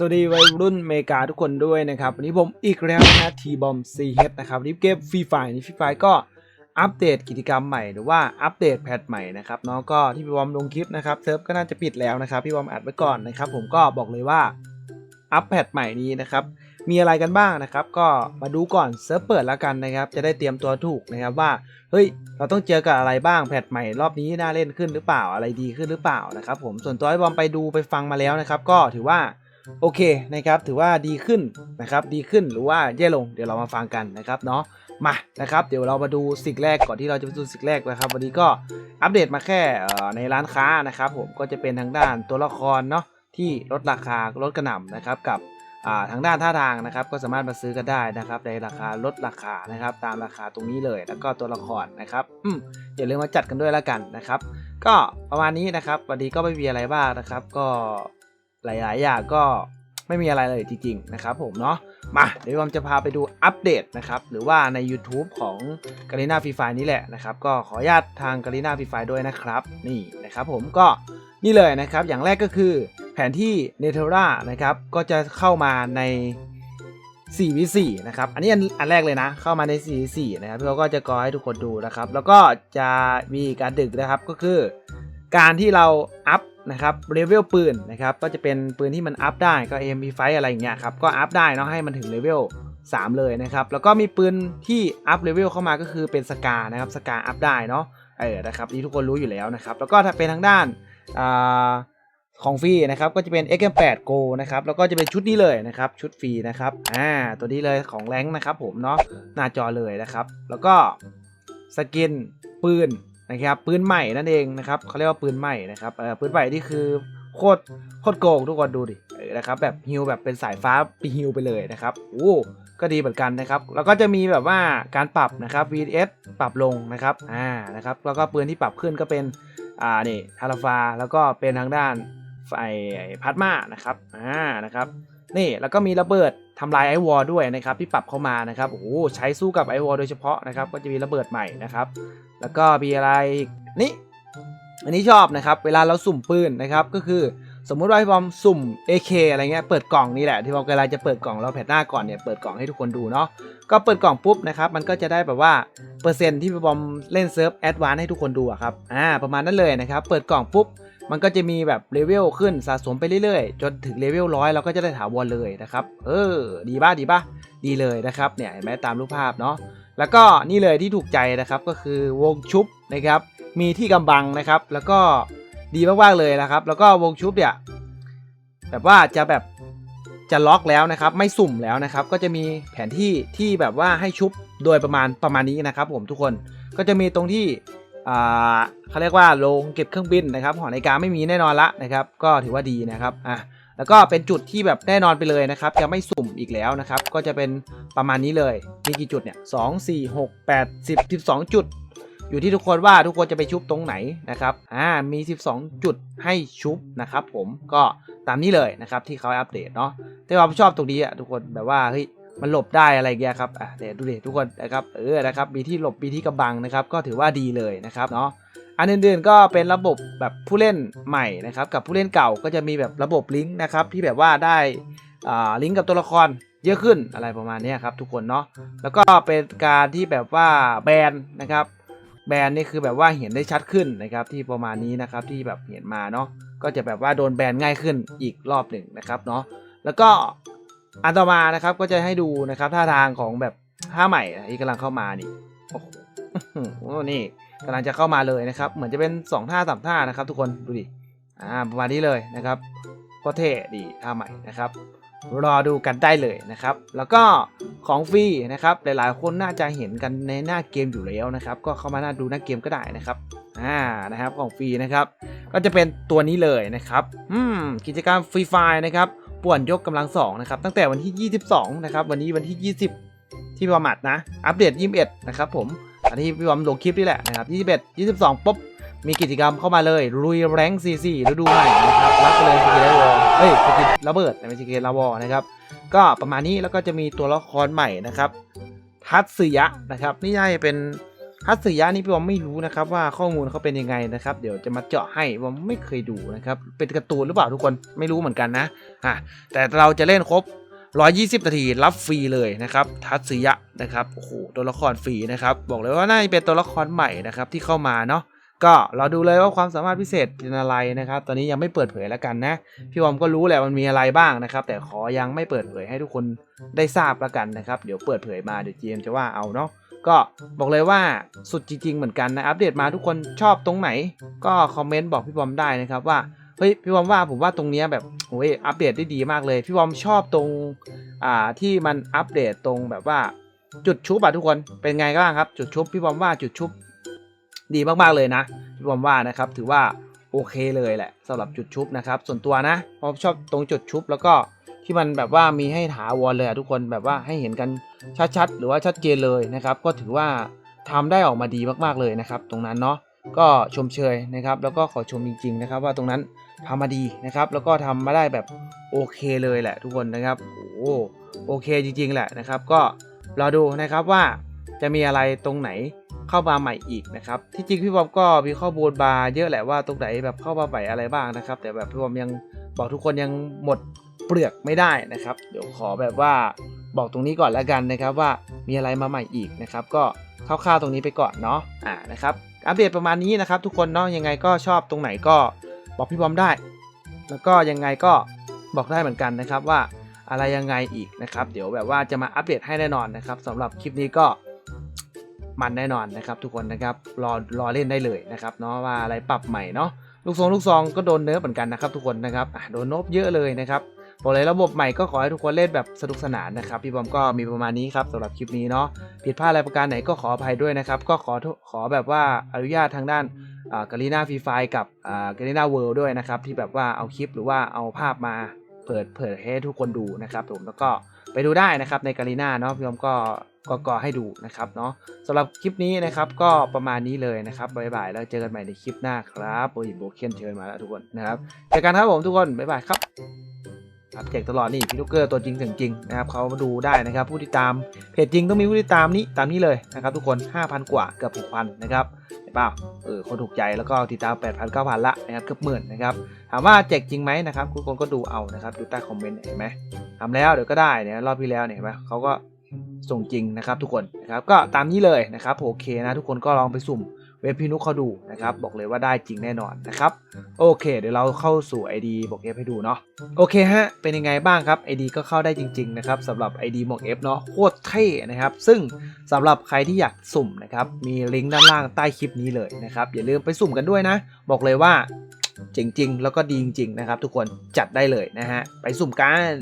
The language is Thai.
สวัสดีวัยรุ่นเมกาทุกคนด้วยนะครับ วันนี้ผมอีกแล้วนะทีบอมซีเฮดนะครับวันนี้เกมฟรีไฟนี่ฟรีไฟก็อัปเดตกิจกรรมใหม่หรือว่าอัปเดตแพทใหม่นะครับเนาะก็ที่พี่บอมลงคลิปนะครับเซิร์ฟก็น่าจะปิดแล้วนะครับพี่บอมอัดไว้ก่อนนะครับผมก็บอกเลยว่าอัปแพทใหม่นี้นะครับมีอะไรกันบ้างนะครับ ก็มาดูก่อนเซิร์ฟเปิดแล้วกันนะครับ จะได้เตรียมตัวถูกนะครับว่าเฮ้ยเราต้องเจอกับอะไรบ้างแพทใหม่รอบนี้น่าเล่นขึ้นหรือเปล่าอะไรดีขึ้นหรือเปล่านะครับผมส่วนตัวพี่บอมไปดูไปฟังมาแล้วนะครับ ก็ถือว่า โอเคนะครับถือว่าดีขึ้นนะครับดีขึ้นหรือว่าแย่ลงเดี๋ยวเรามาฟังกันนะครับเนาะมานะครับเดี๋ยวเรามาดูสิ่งแรกก่อนที่เราจะไปดูสิ่งแรกนะครับ วันนี้ก็อัปเดตมาแค่ในร้านค้านะครับผมก็จะเป็นทางด้านตัวละครเนาะที่ลดราคาลดกระหน่ำนะครับกับทางด้านท่าทางนะครับ ก็สามารถมาซื้อกันได้นะครับ ในราคาลดราคานะครับ ตามราคาตรงนี้เลยแล้วก็ตัวละครนะครับอืมอย่าลืมมาจัดกันด้วยแล้วกันนะครับ ก็ประมาณนี้นะครับ วันนี้ก็ไม่มีอะไรบ้างนะครับ ก็ หลาย ๆ อย่างก็ไม่มีอะไรเลยจริง ๆ นะครับผมเนาะมาเดี๋ยวผมจะพาไปดูอัปเดตนะครับหรือว่าใน YouTube ของ g a r e n a Free Fire นี่แหละนะครับก็ขออนุญาตทาง g a r e n a Free Fire ด้วยนะครับนี่นะครับผมก็นี่เลยนะครับอย่างแรกก็คือแผนที่ n e t e r a นะครับก็จะเข้ามาใน 4v4 นะครับ อันนี้อันอันแรกเลยนะ เข้ามาใน 4v4 นะครับเราก็จะกอให้ทุกคนดูนะครับ แล้วก็จะมีการดึกนะครับ ก็คือ การที่เราอัพ นะครับเลเวลปืนนะครับก็จะเป็นปืนที่มันอัพได้ก็ MP5 อะไรอย่างเงี้ยครับก็อัพได้เนาะให้มันถึงเลเวล3 เลยนะครับแล้วก็มีปืนที่อัพเลเวลเข้ามาก็คือเป็นสกานะครับสกาอัพได้เนาะเออนะครับนี่ทุกคนรู้อยู่แล้วนะครับแล้วก็ถ้าเป็นทางด้านอาของฟรีนะครับก็จะเป็น XM8 Go นะครับแล้วก็จะเป็นชุดนี้เลยนะครับชุดฟรีนะครับอ่าตัวนี้เลยของแรงนะครับผมเนาะหน้าจอเลยนะครับ แล้วก็สกินปืน นะครับปืนใหม่นั่นเองนะครับเขาเรียกว่าปืนใหม่นะครับเออปืนใหม่ที่คือโคตรโคตรโกงทุกคนดูดินะครับแบบฮิวแบบเป็นสายฟ้าไปฮิวไปเลยนะครับโอ้ก็ดีเหมือนกันนะครับ แล้วก็จะมีแบบว่าการปรับนะครับ VS ปรับลงนะครับอ่านะครับแล้วก็ปืนที่ปรับขึ้นก็เป็นอ่านี่ทาราฟาแล้วก็เป็นทางด้านไฟพัดมานะครับอ่านะครับ นี่แล้วก็มีระเบิดทำลายไอวอลด้วยนะครับที่ปรับเข้ามานะครับโอ้โหใช้สู้กับไอวอลโดยเฉพาะนะครับก็จะมีระเบิดใหม่นะครับ แล้วก็มีอะไรอีกนี่อันนี้ชอบนะครับเวลาเราสุ่มปืนนะครับก็คือสมมุติว่าพี่บอมสุ่ม AK อะไรเงี้ยเปิดกล่องนี่แหละที่บอมเวลาจะเปิดกล่องเราแผ่นหน้าก่อนเนี่ยเปิดกล่องให้ทุกคนดูเนาะก็เปิดกล่องปุ๊บนะครับมันก็จะได้แบบว่าเปอร์เซ็นต์ที่พี่บอมเล่นเซิร์ฟแอดวานให้ทุกคนดูอะครับอ่าประมาณนั้นเลยนะครับเปิดกล่องปุ๊บ มันก็จะมีแบบเลเวลขึ้นสะสมไปเรื่อยๆ จนถึงเลเวลร้อยเราก็จะได้ถาวรเลยนะครับ เออ ดีป่ะดีป่ะดีเลยนะครับเนี่ยเห็นไหมตามรูปภาพเนาะแล้วก็นี่เลยที่ถูกใจนะครับก็คือวงชุบนะครับ มีที่กำบังนะครับ แล้วก็ดีมากๆเลยนะครับ แล้วก็วงชุบเนี่ยแบบว่าจะแบบจะล็อกแล้วนะครับ ไม่สุ่มแล้วนะครับ ก็จะมีแผนที่ที่แบบว่าให้ชุบโดยประมาณประมาณนี้นะครับ ผมทุกคนก็จะมีตรงที่ เขาเรียกว่าโรงเก็บเครื่องบินนะครับหอนาฬิกาไม่มีแน่นอนละนะครับ ก็ถือว่าดีนะครับอะแล้วก็เป็นจุดที่แบบแน่นอนไปเลยนะครับ จะไม่สุ่มอีกแล้วนะครับ ก็จะเป็นประมาณนี้เลยมีกี่จุดเนี่ยสองสี่หกแปดสิบสิบสองจุด อยู่ที่ทุกคนว่าทุกคนจะไปชุบตรงไหนนะครับอ่ามี 12 จุดให้ชุบนะครับ ผมก็ตามนี้เลยนะครับที่เขาอัปเดตเนาะแต่ว่าผมชอบตรงนี้อะทุกคนแบบว่าเฮ้ย มันหลบได้อะไรเงี้ยครับอะเดี๋ยวดูดิทุกคนนะครับเออนะครับมีที่หลบมีที่กำบังนะครับก็ถือว่าดีเลยนะครับเนาะอันอื่นๆก็เป็นระบบแบบผู้เล่นใหม่นะครับกับผู้เล่นเก่าก็จะมีแบบระบบลิงก์นะครับที่แบบว่าได้ลิงก์กับตัวละครเยอะขึ้นอะไรประมาณนี้ครับทุกคนเนาะแล้วก็เป็นการที่แบบว่าแบนนะครับแบนนี่คือแบบว่าเห็นได้ชัดขึ้นนะครับที่ประมาณนี้นะครับที่แบบเห็นมาเนาะก็จะแบบว่าโดนแบนง่ายขึ้นอีกรอบหนึ่งนะครับเนาะแล้วก็ อันต่อมานะครับก็จะให้ดูนะครับท่าทางของแบบท่าใหม่ที่กำลังเข้ามานี่โอ้โหนี่กำลังจะเข้ามาเลยนะครับ เหมือนจะเป็น 2 ท่าสามท่านะครับ ทุกคนดูดิอ่าประมาณนี้เลยนะครับก็เท่ดีท่าใหม่นะครับรอดูกันได้เลยนะครับ แล้วก็ของฟรีนะครับ หลายๆ คนน่าจะเห็นกันในหน้าเกมอยู่แล้วนะครับ ก็เข้ามาหน้าดูหน้าเกมก็ได้นะครับอ่านะครับของฟรีนะครับ ก็จะเป็นตัวนี้เลยนะครับอืมกิจกรรมฟรีไฟนะครับ ป่วนยกกำลังสองนะครับตั้งแต่วันที่ 22 นะครับ วันนี้วันที่ 20 ที่ประมาทนะ อัปเดต 21 นะครับผมอันที่พี่บอมลงคลิปนี่แหละนะครับ 21 22ปุ๊บมีกิจกรรมเข้ามาเลยลุยแรงซีซีฤดูใหม่นะครับรับไปเลยสกิลวอลเฮ้ยสกิลระเบิดไม่ใช่สกิลระวอนะครับก็ประมาณนี้แล้วก็จะมีตัวละครใหม่นะครับ ทัตสึยะนะครับ นี่น่าจะเป็น ฮัตสึยะนี่พี่บอมไม่รู้นะครับว่าข้อมูลเขาเป็นยังไงนะครับ เดี๋ยวจะมาเจาะให้บอมไม่เคยดูนะครับ เป็นการ์ตูนหรือเปล่าทุกคนไม่รู้เหมือนกันนะอะแต่เราจะเล่นครบ 120 นาทีรับฟรีเลยนะครับทัตสึยะนะครับโอ้โหตัวละครฟรีนะครับ บอกเลยว่าน่าจะเป็นตัวละครใหม่นะครับที่เข้ามาเนาะก็เราดูเลยว่าความสามารถพิเศษเป็นอะไรนะครับ ตอนนี้ยังไม่เปิดเผยแล้วกันนะ พี่บอมก็รู้แหละมันมีอะไรบ้างนะครับ แต่ขอยังไม่เปิดเผยให้ทุกคนได้ทราบแล้วกันนะครับ เดี๋ยวเปิดเผยมาเดี๋ยวเจมจะว่าเอาเนาะ ก็บอกเลยว่าสุดจริง ๆ เหมือนกันนะ อัปเดตมาทุกคนชอบตรงไหน ก็คอมเมนต์บอกพี่บอมได้นะครับว่าเฮ้ยพี่บอมว่าผมว่าตรงเนี้ยแบบโอ้ยอัปเดตได้ดีมากเลย พี่บอมชอบตรงอ่าที่มันอัปเดตตรงแบบว่าจุดชุบอะทุกคนเป็นไงบ้างครับ จุดชุบพี่บอมว่าจุดชุบดีมากๆเลยนะพี่บอมว่านะครับถือว่าโอเคเลยแหละสำหรับจุดชุบนะครับ ส่วนตัวนะผมชอบตรงจุดชุบแล้วก็ ที่มันแบบว่ามีให้ถาวรเลยอะทุกคนแบบว่าให้เห็นกันชัดๆ หรือว่าชัดเจนเลยนะครับ ก็ถือว่าทำได้ออกมาดีมากๆเลยนะครับ ตรงนั้นเนาะก็ชมเชยนะครับ แล้วก็ขอชมจริง ๆ นะครับ ว่าตรงนั้นทำมาดีนะครับ แล้วก็ทำมาได้แบบโอเคเลยแหละ ทุกคนนะครับโอ้โหโอเคจริง ๆ แหละนะครับ ก็รอดูนะครับว่าจะมีอะไรตรงไหนเข้ามาใหม่อีกนะครับ ที่จริงพี่บอมก็มีข้อมูลมาเยอะแหละว่าตรงไหนแบบเข้ามาใหม่อะไรบ้างนะครับ แต่แบบพี่บอมยังบอกทุกคนยังหมด เปลือกไม่ได้นะครับ เดี๋ยวขอแบบว่าบอกตรงนี้ก่อนแล้วกันนะครับว่ามีอะไรมาใหม่อีกนะครับ ก็คร่าวๆตรงนี้ไปก่อนเนาะอ่านะครับอัปเดตประมาณนี้นะครับทุกคนเนาะยังไงก็ชอบตรงไหนก็บอกพี่บอมได้ แล้วก็ยังไงก็บอกได้เหมือนกันนะครับว่าอะไรยังไงอีกนะครับ เดี๋ยวแบบว่าจะมาอัปเดตให้แน่นอนนะครับสำหรับคลิปนี้ก็มันแน่นอนนะครับ ทุกคนนะครับรอรอเล่นได้เลยนะครับเนาะว่าอะไรปรับใหม่เนาะลูกซองลูกซองก็โดนเนิร์ฟเหมือนกันนะครับทุกคนนะครับโดนนบเยอะเลยนะครับ บอกเลยระบบใหม่ก็ขอให้ทุกคนเล่นแบบสนุกสนานนะครับพี่บอมก็มีประมาณนี้ครับสำหรับคลิปนี้เนาะผิดพลาดอะไรประการไหนก็ขออภัยด้วยนะครับก็ขอขอแบบว่าอนุญาตทางด้านกาลีนาฟรีไฟกับกาลีนาเวิลด์ด้วยนะครับที่แบบว่าเอาคลิปหรือว่าเอาภาพมาเปิดเผยให้ทุกคนดูนะครับผมแล้วก็ไปดูได้นะครับในกาลีนาเนาะพี่บอมก็ก็ก็ให้ดูนะครับเนาะสำหรับคลิปนี้นะครับก็ประมาณนี้เลยนะครับบ๊ายบายแล้วเจอกันใหม่ในคลิปหน้าครับโอ้ยโบเคนเชิญมาแล้วทุกคนนะครับเจอกันครับผมทุกคนบ๊ายบายครับ ครับแจกตลอดนี่พี่ลูกเกอร์ตัวจริงเสียงจริงนะครับเขามาดูได้นะครับ ผู้ติดตามเพจจริงต้องมีผู้ติดตามนี้ตามนี้เลยนะครับทุกคน 5,000 กว่าเกือบ6,000นะครับเห็นป่าเออคนถูกใจแล้วก็ติดตาม 8,000 9,000 ละนะครับเกือบหมื่นนะครับถามว่าแจกจริงไหมนะครับทุกคนก็ดูเอานะครับดูใต้คอมเมนต์เห็นไหมทำแล้วเดี๋ยวก็ได้เนี่ยรอบที่แล้วเนี่ยเห็นไหมเขาก็ส่งจริงนะครับทุกคนนะครับก็ตามนี้เลยนะครับโอเคนะทุกคนก็ลองไปสุ่ม เว็บพี่นุกเขาดูนะครับ บอกเลยว่าได้จริงแน่นอนนะครับ โอเค เดี๋ยวเราเข้าสู่ ID บอกเอฟให้ดูเนาะโอเคฮะ เป็นยังไงบ้างครับ ID ก็เข้าได้จริง ๆ นะครับสำหรับ ID บอก F เนาะโคตรเท่นะครับ ซึ่งสำหรับใครที่อยากสุ่มนะครับ มีลิงก์ด้านล่างใต้คลิปนี้เลยนะครับ อย่าลืมไปสุ่มกันด้วยนะ บอกเลยว่าเจ๋งจริงแล้วก็ดีจริงๆนะครับ ทุกคนจัดได้เลยนะฮะไปสุ่มกัน